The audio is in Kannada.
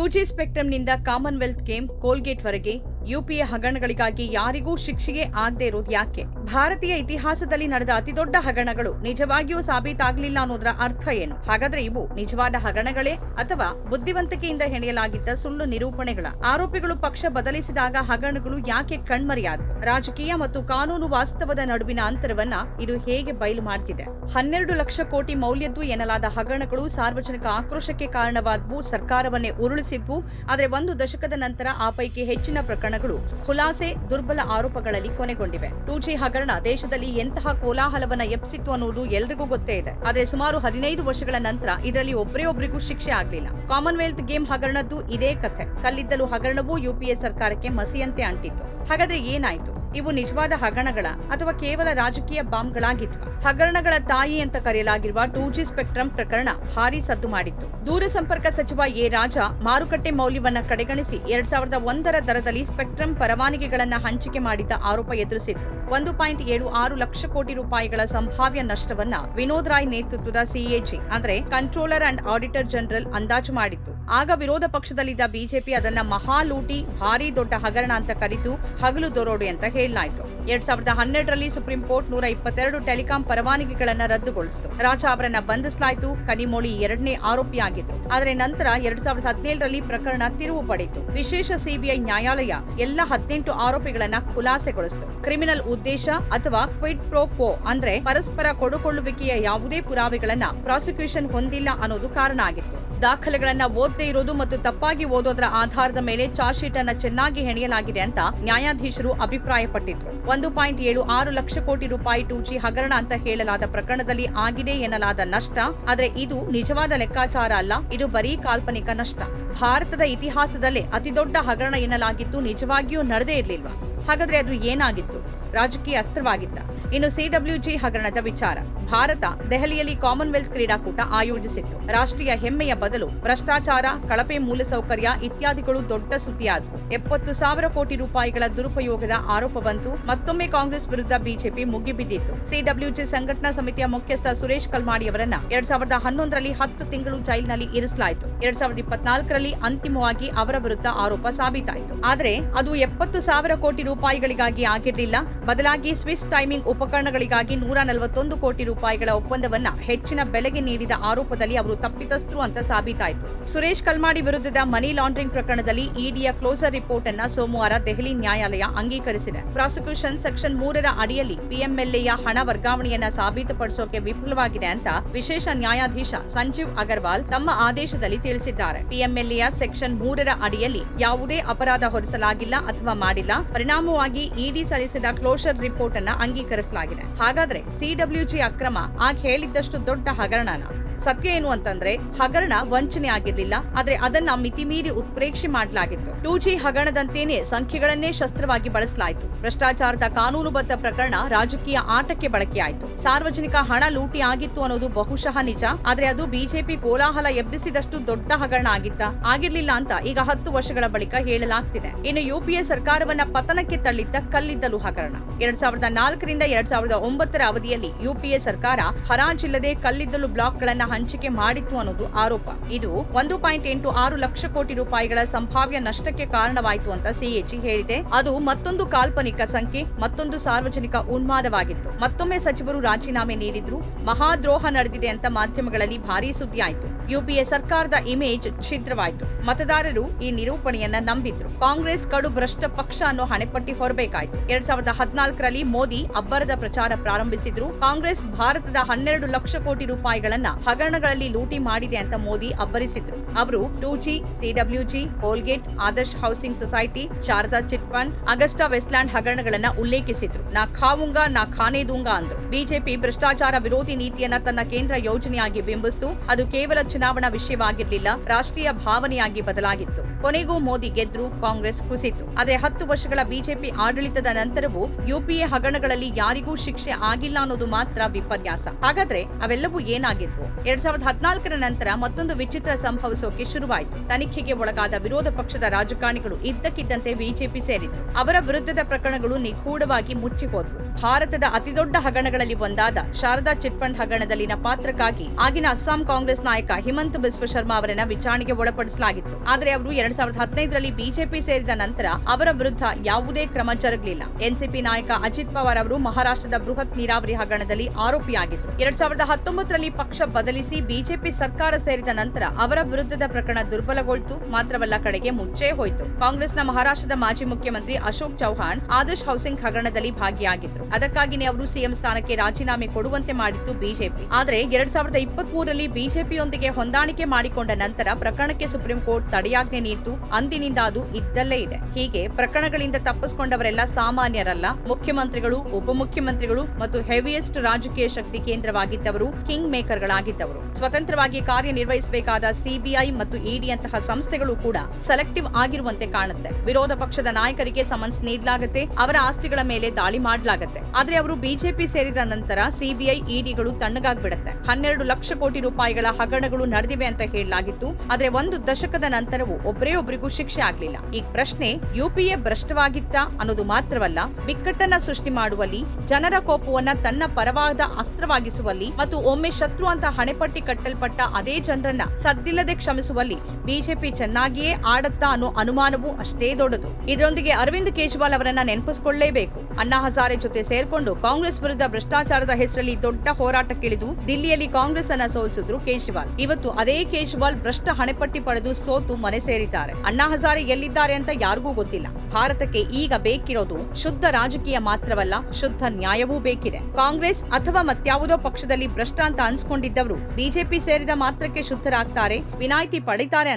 ಟೂ ಜಿ ಸ್ಪೆಕ್ಟ್ರಮ್ನಿಂದ ಕಾಮನ್ವೆಲ್ತ್ ಗೇಮ್ ಕೋಲ್ಗೇಟ್ ವರೆಗೆ ಯುಪಿಎ ಹಗರಣಗಳಿಗಾಗಿ ಯಾರಿಗೂ ಶಿಕ್ಷೆಗೆ ಆಗದೆ ಇರೋದು ಯಾಕೆ? ಭಾರತೀಯ ಇತಿಹಾಸದಲ್ಲಿ ನಡೆದ ಅತಿದೊಡ್ಡ ಹಗರಣಗಳು ನಿಜವಾಗಿಯೂ ಸಾಬೀತಾಗಲಿಲ್ಲ ಅನ್ನೋದರ ಅರ್ಥ ಏನು? ಹಾಗಾದ್ರೆ ಇವು ನಿಜವಾದ ಹಗರಣಗಳೇ ಅಥವಾ ಬುದ್ಧಿವಂತಿಕೆಯಿಂದ ಹೆಣೆಯಲಾಗಿದ್ದ ಸುಳ್ಳು ನಿರೂಪಣೆಗಳ? ಆರೋಪಿಗಳು ಪಕ್ಷ ಬದಲಿಸಿದಾಗ ಹಗರಣಗಳು ಯಾಕೆ ಕಣ್ಮರೆಯಾದವು? ರಾಜಕೀಯ ಮತ್ತು ಕಾನೂನು ವಾಸ್ತವದ ನಡುವಿನ ಅಂತರವನ್ನ ಇದು ಹೇಗೆ ಬಯಲು ಮಾಡ್ತಿದೆ? ಹನ್ನೆರಡು ಲಕ್ಷ ಕೋಟಿ ಮೌಲ್ಯದ್ದು ಎನ್ನಲಾದ ಹಗರಣಗಳು ಸಾರ್ವಜನಿಕ ಆಕ್ರೋಶಕ್ಕೆ ಕಾರಣವಾದವು, ಸರ್ಕಾರವನ್ನೇ ಉರುಳಿಸಿದ್ವು. ಆದರೆ ಒಂದು ದಶಕದ ನಂತರ ಆ ಪೈಕಿ ಹೆಚ್ಚಿನ ಪ್ರಕರಣಗಳು ಖುಲಾಸೆ, ದುರ್ಬಲ ಆರೋಪಗಳಲ್ಲಿ ಕೊನೆಗೊಂಡಿವೆ. ಟೂ ಜಿ ಹಗರಣ ದೇಶದಲ್ಲಿ ಎಂತಹ ಕೋಲಾಹಲವನ್ನ ಎಪ್ಸಿತ್ತು ಅನ್ನುವುದು ಎಲ್ರಿಗೂ ಗೊತ್ತೇ ಇದೆ. ಆದರೆ ಸುಮಾರು ಹದಿನೈದು ವರ್ಷಗಳ ನಂತರ ಇದರಲ್ಲಿ ಒಬ್ಬರೇ ಒಬ್ಬರಿಗೂ ಶಿಕ್ಷೆ ಆಗಲಿಲ್ಲ. ಕಾಮನ್ವೆಲ್ತ್ ಗೇಮ್ ಹಗರಣದ್ದು ಇದೇ ಕಥೆ. ಕಲ್ಲಿದ್ದಲು ಹಗರಣವೂ ಯುಪಿಎ ಸರ್ಕಾರಕ್ಕೆ ಮಸಿಯಂತೆ ಅಂಟಿತ್ತು. ಹಾಗಾದ್ರೆ ಏನಾಯ್ತು? ಇವು ನಿಜವಾದ ಹಗರಣಗಳ ಅಥವಾ ಕೇವಲ ರಾಜಕೀಯ ಬಾಂಬ್ಗಳಾಗಿತ್ತು ಹಗರಣಗಳ ತಾಯಿ ಅಂತ ಕರೆಯಲಾಗಿರುವ ಟೂ ಜಿ ಸ್ಪೆಕ್ಟ್ರಮ್ ಪ್ರಕರಣ ಭಾರಿ ಸದ್ದು ಮಾಡಿತ್ತು. ದೂರಸಂಪರ್ಕ ಸಚಿವ ಎ ರಾಜ ಮಾರುಕಟ್ಟೆ ಮೌಲ್ಯವನ್ನ ಕಡೆಗಣಿಸಿ ಎರಡ್ ಸಾವಿರದ ಒಂದರ ದರದಲ್ಲಿ ಸ್ಪೆಕ್ಟ್ರಮ್ ಪರವಾನಗಿಗಳನ್ನ ಹಂಚಿಕೆ ಮಾಡಿದ್ದ ಆರೋಪ ಎದುರಿಸಿತ್ತು. ಒಂದು ಪಾಯಿಂಟ್ ಏಳು ಆರು ಲಕ್ಷ ಕೋಟಿ ರೂಪಾಯಿಗಳ ಸಂಭಾವ್ಯ ನಷ್ಟವನ್ನ ವಿನೋದ್ ರಾಯ್ ನೇತೃತ್ವದ ಸಿಎಜಿ ಅಂದ್ರೆ ಕಂಟ್ರೋಲರ್ ಅಂಡ್ ಆಡಿಟರ್ ಜನರಲ್ ಅಂದಾಜು ಮಾಡಿತ್ತು. ಆಗ ವಿರೋಧ ಪಕ್ಷದಲ್ಲಿದ್ದ ಬಿಜೆಪಿ ಅದನ್ನ ಮಹಾ ಲೂಟಿ, ಭಾರಿ ದೊಡ್ಡ ಹಗರಣ ಅಂತ ಕರೆದು ಹಗಲು ದೊರೋಡು ಅಂತ ಹೇಳಲಾಯಿತು. ಎರಡ್ ಸಾವಿರದ ಹನ್ನೆರಡರಲ್ಲಿ ಸುಪ್ರೀಂ ಕೋರ್ಟ್ ನೂರ ಇಪ್ಪತ್ತೆರಡು ಟೆಲಿಕಾಂ ಪರವಾನಗಿಗಳನ್ನ ರದ್ದುಗೊಳಿಸಿತು. ರಾಜ ಅವರನ್ನ ಬಂಧಿಸಲಾಯಿತು ಕನಿಮೋಳಿ ಎರಡನೇ ಆರೋಪಿಯಾಗಿದ್ದರು ಆದರೆ ನಂತರ ಎರಡ್ ಸಾವಿರದ ಹದಿನೇಳರಲ್ಲಿ ಪ್ರಕರಣ ತಿರುವು ಪಡೆಯಿತು. ವಿಶೇಷ ಸಿಬಿಐ ನ್ಯಾಯಾಲಯ ಎಲ್ಲ ಹದಿನೆಂಟು ಆರೋಪಿಗಳನ್ನ ಖುಲಾಸೆಗೊಳಿಸಿತು. ಕ್ರಿಮಿನಲ್ ಉದ್ದೇಶ ಅಥವಾ ಕ್ವಿಡ್ ಪ್ರೋ ಕೋ ಅಂದ್ರೆ ಪರಸ್ಪರ ಕೊಡುಕೊಳ್ಳುವಿಕೆಯ ಯಾವುದೇ ಪುರಾವೆಗಳನ್ನ ಪ್ರಾಸಿಕ್ಯೂಷನ್ ಹೊಂದಿಲ್ಲ ಅನ್ನೋದು ಕಾರಣ ಆಗಿತ್ತು. ದಾಖಲೆಗಳನ್ನ ಓದದೇ ಇರೋದು ಮತ್ತು ತಪ್ಪಾಗಿ ಓದೋದರ ಆಧಾರದ ಮೇಲೆ ಚಾರ್ಜ್ ಶೀಟ್ ಅನ್ನ ಚೆನ್ನಾಗಿ ಹೆಣೆಯಲಾಗಿದೆ ಅಂತ ನ್ಯಾಯಾಧೀಶರು ಅಭಿಪ್ರಾಯಪಟ್ಟಿದ್ರು. ಒಂದು ಪಾಯಿಂಟ್ ಏಳು ಆರು ಲಕ್ಷ ಕೋಟಿ ರೂಪಾಯಿ ಟೂ ಜಿ ಹಗರಣ ಅಂತ ಹೇಳಲಾದ ಪ್ರಕರಣದಲ್ಲಿ ಆಗಿದೆ ಎನ್ನಲಾದ ನಷ್ಟ, ಆದ್ರೆ ಇದು ನಿಜವಾದ ಲೆಕ್ಕಾಚಾರ ಅಲ್ಲ, ಇದು ಬರೀ ಕಾಲ್ಪನಿಕ ನಷ್ಟ. ಭಾರತದ ಇತಿಹಾಸದಲ್ಲೇ ಅತಿದೊಡ್ಡ ಹಗರಣ ಎನ್ನಲಾಗಿತ್ತು, ನಿಜವಾಗಿಯೂ ನಡೆದೇ ಇರಲಿಲ್ಲ ಹಾಗಾದ್ರೆ ಅದು ಏನಾಗಿತ್ತು? ರಾಜಕೀಯ ಅಸ್ತ್ರವಾಗಿತ್ತ? ಇನ್ನು ಸಿಡಬ್ಲ್ಯೂಜಿ ಹಗರಣದ ವಿಚಾರ. ಭಾರತ ದೆಹಲಿಯಲ್ಲಿ ಕಾಮನ್ವೆಲ್ತ್ ಕ್ರೀಡಾಕೂಟ ಆಯೋಜಿಸಿತ್ತು. ರಾಷ್ಟ್ರೀಯ ಹೆಮ್ಮೆಯ ಬದಲು ಭ್ರಷ್ಟಾಚಾರ, ಕಳಪೆ ಮೂಲಸೌಕರ್ಯ ಇತ್ಯಾದಿಗಳು ದೊಡ್ಡ ಸುದ್ದಿಯಾದವು. ಎಪ್ಪತ್ತು ಸಾವಿರ ಕೋಟಿ ರೂಪಾಯಿಗಳ ದುರುಪಯೋಗದ ಆರೋಪ ಬಂತು. ಮತ್ತೊಮ್ಮೆ ಕಾಂಗ್ರೆಸ್ ವಿರುದ್ಧ ಬಿಜೆಪಿ ಮುಗಿಬಿದ್ದಿತ್ತು ಸಿಡಬ್ಲ್ಯೂಜಿ ಸಂಘಟನಾ ಸಮಿತಿಯ ಮುಖ್ಯಸ್ಥ ಸುರೇಶ್ ಕಲ್ಮಾಡಿಯವರನ್ನ ಎರಡ್ ಸಾವಿರದ ಹನ್ನೊಂದರಲ್ಲಿ ಹತ್ತು ತಿಂಗಳು ಜೈಲಿನಲ್ಲಿ ಇರಿಸಲಾಯಿತು. ಎರಡ್ ಸಾವಿರದ ಇಪ್ಪತ್ನಾಲ್ಕರಲ್ಲಿ ಅಂತಿಮವಾಗಿ ಅವರ ವಿರುದ್ಧ ಆರೋಪ ಸಾಬೀತಾಯಿತು. ಆದರೆ ಅದು ಎಪ್ಪತ್ತು ಸಾವಿರ ಕೋಟಿ ರೂಪಾಯಿಗಳಿಗಾಗಿ ಆಗಿರಲಿಲ್ಲ. ಬದಲಾಗಿ ಸ್ವಿಸ್ ಟೈಮಿಂಗ್ ಉಪಕರಣಗಳಿಗಾಗಿ ನೂರ ನಲವತ್ತೊಂದು ಕೋಟಿ ರೂಪಾಯಿಗಳ ಒಪ್ಪಂದವನ್ನ ಹೆಚ್ಚಿನ ಬೆಲೆಗೆ ನೀಡಿದ ಆರೋಪದಲ್ಲಿ ಅವರು ತಪ್ಪಿತಸ್ಥರು ಅಂತ ಸಾಬೀತಾಯಿತು. ಸುರೇಶ್ ಕಲ್ಮಾಡಿ ವಿರುದ್ಧದ ಮನಿ ಲಾಂಡ್ರಿಂಗ್ ಪ್ರಕರಣದಲ್ಲಿ ಇಡಿಯ ಕ್ಲೋಸರ್ ರಿಪೋರ್ಟ್ ಅನ್ನ ಸೋಮವಾರ ದೆಹಲಿ ನ್ಯಾಯಾಲಯ ಅಂಗೀಕರಿಸಿದೆ. ಪ್ರಾಸಿಕ್ಯೂಷನ್ ಸೆಕ್ಷನ್ ಮೂರರ ಅಡಿಯಲ್ಲಿ ಪಿಎಂಎಲ್ಎಯ ಹಣ ವರ್ಗಾವಣೆಯನ್ನ ಸಾಬೀತುಪಡಿಸೋಕೆ ವಿಫಲವಾಗಿದೆ ಅಂತ ವಿಶೇಷ ನ್ಯಾಯಾಧೀಶ ಸಂಜೀವ್ ಅಗರ್ವಾಲ್ ತಮ್ಮ ಆದೇಶದಲ್ಲಿ ತಿಳಿಸಿದ್ದಾರೆ. ಪಿಎಂಎಲ್ಎಯ ಸೆಕ್ಷನ್ ಮೂರರ ಅಡಿಯಲ್ಲಿ ಯಾವುದೇ ಅಪರಾಧ ಹೊರಿಸಲಾಗಿಲ್ಲ ಅಥವಾ ಮಾಡಿಲ್ಲ. ಪರಿಣಾಮವಾಗಿ ಇಡಿ ಸಲ್ಲಿಸಿದ ಕ್ಲೋಸರ್ ರಿಪೋರ್ಟ್ ಅನ್ನ ಅಂಗೀಕರಿಸಲಾಗಿದೆ. ಹಾಗಾದ್ರೆ ಸಿಡಬ್ಲ್ಯೂಜಿ ಅಕ್ರಮ ಆಗ ಹೇಳಿದ್ದಷ್ಟು ದೊಡ್ಡ ಹಗರಣನ. ಸತ್ಯ ಏನು ಅಂತಂದ್ರೆ, ಹಗರಣ ವಂಚನೆ ಆಗಿರ್ಲಿಲ್ಲ, ಆದ್ರೆ ಅದನ್ನ ಮಿತಿಮೀರಿ ಉತ್ಪ್ರೇಕ್ಷೆ ಮಾಡಲಾಗಿತ್ತು. ಟೂ ಜಿ ಹಗರಣದಂತೇನೆ ಸಂಖ್ಯೆಗಳನ್ನೇ ಶಸ್ತ್ರವಾಗಿ ಬಳಸಲಾಯಿತು. ಭ್ರಷ್ಟಾಚಾರದ ಕಾನೂನುಬದ್ಧ ಪ್ರಕರಣ ರಾಜಕೀಯ ಆಟಕ್ಕೆ ಬಳಕೆಯಾಯಿತು. ಸಾರ್ವಜನಿಕ ಹಣ ಲೂಟಿ ಆಗಿತ್ತು ಅನ್ನೋದು ಬಹುಶಃ ನಿಜ. ಆದ್ರೆ ಅದು ಬಿಜೆಪಿ ಕೋಲಾಹಲ ಎಬ್ಬಿಸಿದಷ್ಟು ದೊಡ್ಡ ಹಗರಣ ಆಗಿತ್ತ? ಆಗಿರ್ಲಿಲ್ಲ ಅಂತ ಈಗ ಹತ್ತು ವರ್ಷಗಳ ಬಳಿಕ ಹೇಳಲಾಗ್ತಿದೆ. ಇನ್ನು ಯುಪಿಎ ಸರ್ಕಾರವನ್ನ ಪತನಕ್ಕೆ ತಳ್ಳಿದ್ದ ಕಲ್ಲಿದ್ದಲು ಹಗರಣ. ಎರಡ್ ಸಾವಿರದ ನಾಲ್ಕರಿಂದ ಎರಡ್ ಸಾವಿರದ ಒಂಬತ್ತರ ಅವಧಿಯಲ್ಲಿ ಯುಪಿಎ ಸರ್ಕಾರ ಹರಾಜಿಲ್ಲದೆ ಕಲ್ಲಿದ್ದಲು ಬ್ಲಾಕ್ಗಳನ್ನ ಹಂಚಿಕೆ ಮಾಡಿತ್ತು ಅನ್ನೋದು ಆರೋಪ. ಇದು ಒಂದು ಪಾಯಿಂಟ್ ಎಂಟು ಆರು ಲಕ್ಷ ಕೋಟಿ ರೂಪಾಯಿಗಳ ಸಂಭಾವ್ಯ ನಷ್ಟಕ್ಕೆ ಕಾರಣವಾಯಿತು ಅಂತ ಸಿಎಜಿ ಹೇಳಿದೆ. ಅದು ಮತ್ತೊಂದು ಕಾಲ್ಪನಿಕ ಸಂಖ್ಯೆ ಮತ್ತೊಂದು ಸಾರ್ವಜನಿಕ ಉನ್ಮಾದವಾಗಿತ್ತು. ಮತ್ತೊಮ್ಮೆ ಸಚಿವರು ರಾಜೀನಾಮೆ ನೀಡಿದ್ರು. ಮಹಾದ್ರೋಹ ನಡೆದಿದೆ ಅಂತ ಮಾಧ್ಯಮಗಳಲ್ಲಿ ಭಾರೀ ಸುದ್ದಿ ಆಯಿತು. ಯುಪಿಎ ಸರ್ಕಾರದ ಇಮೇಜ್ ಛಿದ್ರವಾಯಿತು. ಮತದಾರರು ಈ ನಿರೂಪಣೆಯನ್ನ ನಂಬಿದ್ರು. ಕಾಂಗ್ರೆಸ್ ಕಡು ಭ್ರಷ್ಟ ಪಕ್ಷ ಅನ್ನೋ ಹಣೆಪಟ್ಟಿ ಹೊರಬೇಕಾಯಿತು. ಎರಡ್ ಸಾವಿರದ ಹದಿನಾಲ್ಕರಲ್ಲಿ ಮೋದಿ ಅಬ್ಬರದ ಪ್ರಚಾರ ಪ್ರಾರಂಭಿಸಿದ್ರು. ಕಾಂಗ್ರೆಸ್ ಭಾರತದ ಹನ್ನೆರಡು ಲಕ್ಷ ಕೋಟಿ ರೂಪಾಯಿಗಳನ್ನ ಹಗರಣಗಳಲ್ಲಿ ಲೂಟಿ ಮಾಡಿದೆ ಅಂತ ಮೋದಿ ಅಬ್ಬರಿಸಿದ್ರು. ಅವರು two G CWG Coalgate, Adarsh housing society, Saradha chit fund Agusta Westland ಹಗರಣಗಳನ್ನ ಉಲ್ಲೇಖಿಸಿದ್ರು. ನಾ ಖಾವುಂಗಾ, ನಾ ಖಾನೇದುಂಗಾ ಅಂದ್ರು. ಬಿಜೆಪಿ ಭ್ರಷ್ಟಾಚಾರ ವಿರೋಧಿ ನೀತಿಯನ್ನ ತನ್ನ ಕೇಂದ್ರ ಯೋಜನೆಯಾಗಿ ಬಿಂಬಿಸಿತು. ಅದು ಕೇವಲ ಚುನಾವಣಾ ವಿಷಯವಾಗಿರಲಿಲ್ಲ, ರಾಷ್ಟ್ರೀಯ ಭಾವನೆಯಾಗಿ ಬದಲಾಗಿತ್ತು. ಕೊನೆಗೂ ಮೋದಿ ಗೆದ್ರು ಕಾಂಗ್ರೆಸ್ ಕುಸಿತು. ಆದರೆ ಹತ್ತು ವರ್ಷಗಳ ಬಿಜೆಪಿ ಆಡಳಿತದ ನಂತರವೂ ಯುಪಿಎ ಹಗರಣಗಳಲ್ಲಿ ಯಾರಿಗೂ ಶಿಕ್ಷೆ ಆಗಿಲ್ಲ ಅನ್ನೋದು ಮಾತ್ರ ವಿಪರ್ಯಾಸ. ಹಾಗಾದ್ರೆ ಅವೆಲ್ಲವೂ ಏನಾಗಿದ್ವು? ಎರಡ್ ಸಾವಿರದ ಹದಿನಾಲ್ಕರ ನಂತರ ಮತ್ತೊಂದು ವಿಚಿತ್ರ ಸಂಭವಿಸೋಕೆ ಶುರುವಾಯಿತು. ತನಿಖೆಗೆ ಒಳಗಾದ ವಿರೋಧ ಪಕ್ಷದ ರಾಜಕಾರಣಿಗಳು ಇದ್ದಕ್ಕಿದ್ದಂತೆ ಬಿಜೆಪಿ ಸೇರಿದ್ರು. ಅವರ ವಿರುದ್ಧದ ಪ್ರಕರಣಗಳು ನಿಗೂಢವಾಗಿ ಮುಚ್ಚಿ ಹೋದ್ವು ಭಾರತದ ಅತಿದೊಡ್ಡ ಹಗರಣಗಳಲ್ಲಿ ಒಂದಾದ ಶಾರದಾ ಚಿಟ್ಫಂಡ್ ಹಗರಣದಲ್ಲಿನ ಪಾತ್ರಕ್ಕಾಗಿ ಆಗಿನ ಅಸ್ಸಾಂ ಕಾಂಗ್ರೆಸ್ ನಾಯಕ ಹಿಮಂತ್ ಬಿಸ್ವ ಶರ್ಮಾ ಅವರನ್ನ ವಿಚಾರಣೆಗೆ ಒಳಪಡಿಸಲಾಗಿತ್ತು. ಆದರೆ ಅವರು ಎರಡ್ ಸಾವಿರದ ಹದಿನೈದರಲ್ಲಿ ಬಿಜೆಪಿ ಸೇರಿದ ನಂತರ ಅವರ ವಿರುದ್ಧ ಯಾವುದೇ ಕ್ರಮ ಜರುಗಲಿಲ್ಲ. ಎನ್ಸಿಪಿ ನಾಯಕ ಅಜಿತ್ ಪವಾರ್ ಅವರು ಮಹಾರಾಷ್ಟ್ರದ ಬೃಹತ್ ನೀರಾವರಿ ಹಗರಣದಲ್ಲಿ ಆರೋಪಿಯಾಗಿದ್ದರು ಎರಡ್ ಸಾವಿರದ ಹತ್ತೊಂಬತ್ತರಲ್ಲಿ ಪಕ್ಷ ಬದಲಿಸಿ ಬಿಜೆಪಿ ಸರ್ಕಾರ ಸೇರಿದ ನಂತರ ಅವರ ವಿರುದ್ಧದ ಪ್ರಕರಣ ದುರ್ಬಲಗೊಳ್ತು, ಮಾತ್ರವಲ್ಲ ಕಡೆಗೆ ಮುಚ್ಚೇ ಹೋಯಿತು. ಕಾಂಗ್ರೆಸ್ನ ಮಹಾರಾಷ್ಟ್ರದ ಮಾಜಿ ಮುಖ್ಯಮಂತ್ರಿ ಅಶೋಕ್ ಚೌಹಾಣ್ ಆದರ್ಶ್ ಹೌಸಿಂಗ್ ಹಗರಣದಲ್ಲಿ ಭಾಗಿಯಾಗಿದ್ರು. ಅದಕ್ಕಾಗಿನೇ ಅವರು ಸಿಎಂ ಸ್ಥಾನಕ್ಕೆ ರಾಜೀನಾಮೆ ಕೊಡುವಂತೆ ಮಾಡಿತ್ತು ಬಿಜೆಪಿ. ಆದರೆ ಎರಡ್ ಸಾವಿರದ ಇಪ್ಪತ್ತ್ ಮೂರರಲ್ಲಿ ಬಿಜೆಪಿಯೊಂದಿಗೆ ಹೊಂದಾಣಿಕೆ ಮಾಡಿಕೊಂಡ ನಂತರ ಪ್ರಕರಣಕ್ಕೆ ಸುಪ್ರೀಂ ಕೋರ್ಟ್ ತಡೆಯಾಜ್ಞೆ ನೀಡಿತು. ಅಂದಿನಿಂದ ಅದು ಇದ್ದಲ್ಲೇ ಇದೆ. ಹೀಗೆ ಪ್ರಕರಣಗಳಿಂದ ತಪ್ಪಿಸಿಕೊಂಡವರೆಲ್ಲ ಸಾಮಾನ್ಯರಲ್ಲ. ಮುಖ್ಯಮಂತ್ರಿಗಳು, ಉಪಮುಖ್ಯಮಂತ್ರಿಗಳು ಮತ್ತು ಹೆವಿಯೆಸ್ಟ್ ರಾಜಕೀಯ ಶಕ್ತಿ ಕೇಂದ್ರವಾಗಿದ್ದವರು, ಕಿಂಗ್ ಮೇಕರ್ಗಳಾಗಿದ್ದವರು. ಸ್ವತಂತ್ರವಾಗಿ ಕಾರ್ಯನಿರ್ವಹಿಸಬೇಕಾದ ಸಿಬಿಐ ಮತ್ತು ಇಡಿಯಂತಹ ಸಂಸ್ಥೆಗಳು ಕೂಡ ಸೆಲೆಕ್ಟಿವ್ ಆಗಿರುವಂತೆ ಕಾಣುತ್ತೆ. ವಿರೋಧ ಪಕ್ಷದ ನಾಯಕರಿಗೆ ಸಮನ್ಸ್ ನೀಡಲಾಗುತ್ತೆ, ಅವರ ಆಸ್ತಿಗಳ ಮೇಲೆ ದಾಳಿ ಮಾಡಲಾಗುತ್ತೆ. ಆದ್ರೆ ಅವರು ಬಿಜೆಪಿ ಸೇರಿದ ನಂತರ ಸಿಬಿಐ ಇಡಿಗಳು ತಣ್ಣಗಾಗ್ಬಿಡುತ್ತೆ. ಹನ್ನೆರಡು ಲಕ್ಷ ಕೋಟಿ ರೂಪಾಯಿಗಳ ಹಗರಣಗಳು ನಡೆದಿವೆ ಅಂತ ಹೇಳಲಾಗಿತ್ತು. ಆದ್ರೆ ಒಂದು ದಶಕದ ನಂತರವೂ ಒಬ್ಬರೇ ಒಬ್ಬರಿಗೂ ಶಿಕ್ಷೆ ಆಗ್ಲಿಲ್ಲ. ಈ ಪ್ರಶ್ನೆ ಯುಪಿಎ ಭ್ರಷ್ಟವಾಗಿತ್ತ ಅನ್ನೋದು ಮಾತ್ರವಲ್ಲ, ಬಿಕ್ಕಟ್ಟನ್ನ ಸೃಷ್ಟಿ ಮಾಡುವಲ್ಲಿ, ಜನರ ಕೋಪವನ್ನ ತನ್ನ ಪರವಾದ ಅಸ್ತ್ರವಾಗಿಸುವಲ್ಲಿ ಮತ್ತು ಒಮ್ಮೆ ಶತ್ರು ಅಂತ ಹಣೆಪಟ್ಟಿ ಕಟ್ಟಲ್ಪಟ್ಟ ಅದೇ ಜನರನ್ನ ಸದ್ದಿಲ್ಲದೆ ಕ್ಷಮಿಸುವಲ್ಲಿ ಬಿಜೆಪಿ ಚೆನ್ನಾಗಿಯೇ ಆಡತ್ತಾ ಅನ್ನೋ ಅನುಮಾನವೂ ಅಷ್ಟೇ ದೊಡ್ಡದು. ಇದರೊಂದಿಗೆ ಅರವಿಂದ್ ಕೇಜ್ರಿವಾಲ್ ಅವರನ್ನ ನೆನಪಿಸಿಕೊಳ್ಳಲೇಬೇಕು ಅಣ್ಣಾ ಹಜಾರೆ ಜೊತೆ ಸೇರ್ಕೊಂಡು ಕಾಂಗ್ರೆಸ್ ವಿರುದ್ಧ ಭ್ರಷ್ಟಾಚಾರದ ಹೆಸರಲ್ಲಿ ದೊಡ್ಡ ಹೋರಾಟಕ್ಕಿಳಿದು ದಿಲ್ಲಿಯಲ್ಲಿ ಕಾಂಗ್ರೆಸ್ ಅನ್ನ ಸೋಲಿಸಿದ್ರು ಕೇಜ್ರಿವಾಲ್ ಇವತ್ತು ಅದೇ ಕೇಜ್ರಿವಾಲ್ ಭ್ರಷ್ಟ ಹಣೆಪಟ್ಟಿ ಪಡೆದು ಸೋತು ಮನೆ ಸೇರಿದ್ದಾರೆ. ಅಣ್ಣಾ ಹಜಾರೆ ಎಲ್ಲಿದ್ದಾರೆ ಅಂತ ಯಾರಿಗೂ ಗೊತ್ತಿಲ್ಲ. ಭಾರತಕ್ಕೆ ಈಗ ಬೇಕಿರೋದು ಶುದ್ಧ ರಾಜಕೀಯ ಮಾತ್ರವಲ್ಲ, ಶುದ್ಧ ನ್ಯಾಯವೂ ಬೇಕಿದೆ. ಕಾಂಗ್ರೆಸ್ ಅಥವಾ ಮತ್ಯಾವುದೋ ಪಕ್ಷದಲ್ಲಿ ಭ್ರಷ್ಟ ಅಂತ ಅನ್ಸ್ಕೊಂಡಿದ್ದವರು ಬಿಜೆಪಿ ಸೇರಿದ ಮಾತ್ರಕ್ಕೆ ಶುದ್ಧರಾಗ್ತಾರೆ, ವಿನಾಯಿತಿ ಪಡಿತಾರೆ